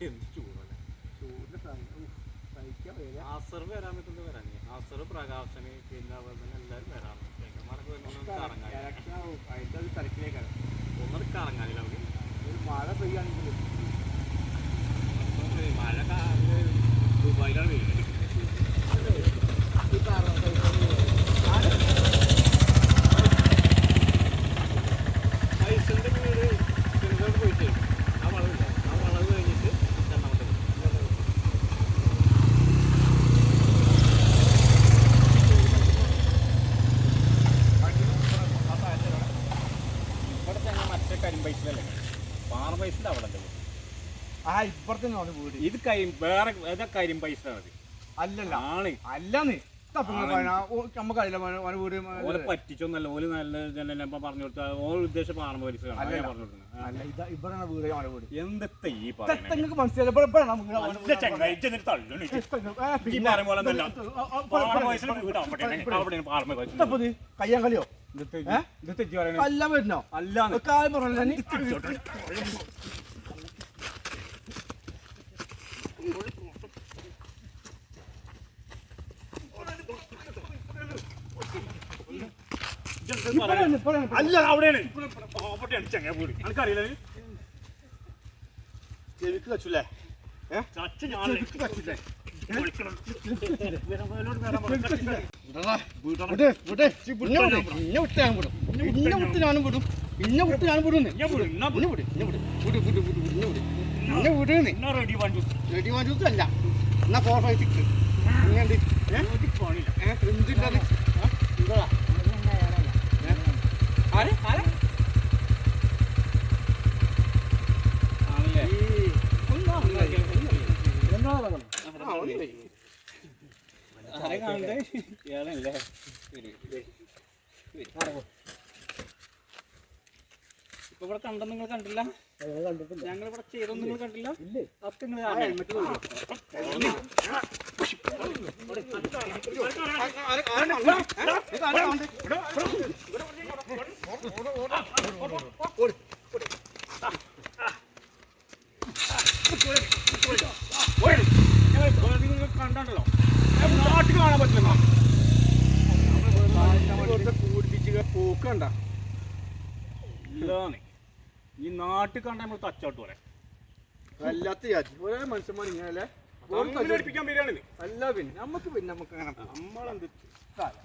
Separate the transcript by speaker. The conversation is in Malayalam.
Speaker 1: എന്ത് ചൂടല്ലേ?
Speaker 2: ചൂടിന്റെ സഹിക്കാൻ വയ്യ.
Speaker 1: ആസർ വരാൻ പറ്റുന്നത് വരാൻ ആസർ പ്രകാശന് പിന്നെ അതുപോലെ തന്നെ എല്ലാവരും വരാൻ ചെക്കന്മാരൊക്കെ വരുന്ന കറങ്ങാൻ
Speaker 2: ഇലക്ഷൻ
Speaker 1: പാറ അവിടെ ഉണ്ട്.
Speaker 2: ആ വീട്
Speaker 1: ഇത് കരി വേറെ ഏതാ പൈസ മതി
Speaker 2: അല്ലല്ല
Speaker 1: ആണ്
Speaker 2: അല്ലെന്ന് നമുക്കറിയില്ല മോനെ, ഓനെ വീട്
Speaker 1: ഓലെ പറ്റിച്ചൊന്നല്ല ഓൽ നല്ല ജനല ഇപ്പൊ പറഞ്ഞു കൊടുത്ത ഓൾ ഉദ്ദേശം പാറ പൈസ
Speaker 2: അല്ലല്ല. അല്ല ഇതാ ഇവിടെ വീട് ഓനെ വീട്
Speaker 1: എന്തൊക്കെ ഈ
Speaker 2: നിങ്ങൾക്ക് മനസ്സിലായില്ല കയ്യാൻ കളിയോ അല്ല വരുന്നോ.
Speaker 1: അല്ല അവിടെയാണ്. അവിടെയാണ് ചങ്ങായി വീട്. എനിക്കറിയില്ല.
Speaker 2: ചെവിക്ക് കച്ചൂലേ
Speaker 1: ചച്ച ഞാൻ
Speaker 2: ചെവിക്ക് കച്ചൂലേ വിട്, വിട്. ഇന്നെ വിട്. ഇന്നെ വിട്ട് ഞാൻ വിടും. ഇന്നെ വിട്ട് ഞാനും വിടും. ഇന്നെ വിട്ട് ഞാൻ വിടുന്ന്.
Speaker 1: ഞാൻ വിടും,
Speaker 2: ഇന്നെ വിട്, ഇന്നെ വിട്. വിട്, വിട്, വിട്, വിട്, ഇന്നെ വിട്. ഇന്നെ വിടുന്ന്.
Speaker 1: റെഡി വണ്ടി
Speaker 2: റെഡി വാങ്ങിച്ചു അല്ല. എന്നാ ഫോർ ഫൈവ് സിക്സ്
Speaker 1: പണിയില്ല.
Speaker 2: എന്തില്ലത് എന്താ? ആര്? ആര്?
Speaker 1: ആണല്ലേ?
Speaker 2: ആ ഉണ്ട്.
Speaker 1: ആരെ കാണണ്ടേ? ഇയാളല്ലേ? ഇപ്പൊ ഇവിടെ കണ്ടെന്ന് നിങ്ങൾ കണ്ടില്ല? ഞങ്ങൾ ഇവിടെ ചെയ്തൊന്നും നിങ്ങൾ കണ്ടില്ല? അപ്പൊ നിങ്ങൾ
Speaker 2: ഹെൽമെറ്റ്
Speaker 1: കണ്ട? ഇതാണ് ഈ നാട്ടിൽ കണ്ട നമ്മൾ തച്ചാട്ട് പറയാം
Speaker 2: വല്ലാത്ത ചാച്ചി ഒരേ മനുഷ്യന്മാർ ഇങ്ങനെയല്ലേ
Speaker 1: പഠിപ്പിക്കാൻ വരികയാണെന്ന്
Speaker 2: അല്ല പിന്നെ നമുക്ക് പിന്നെ നമുക്ക് അങ്ങനെ
Speaker 1: നമ്മളെന്ത് കാലം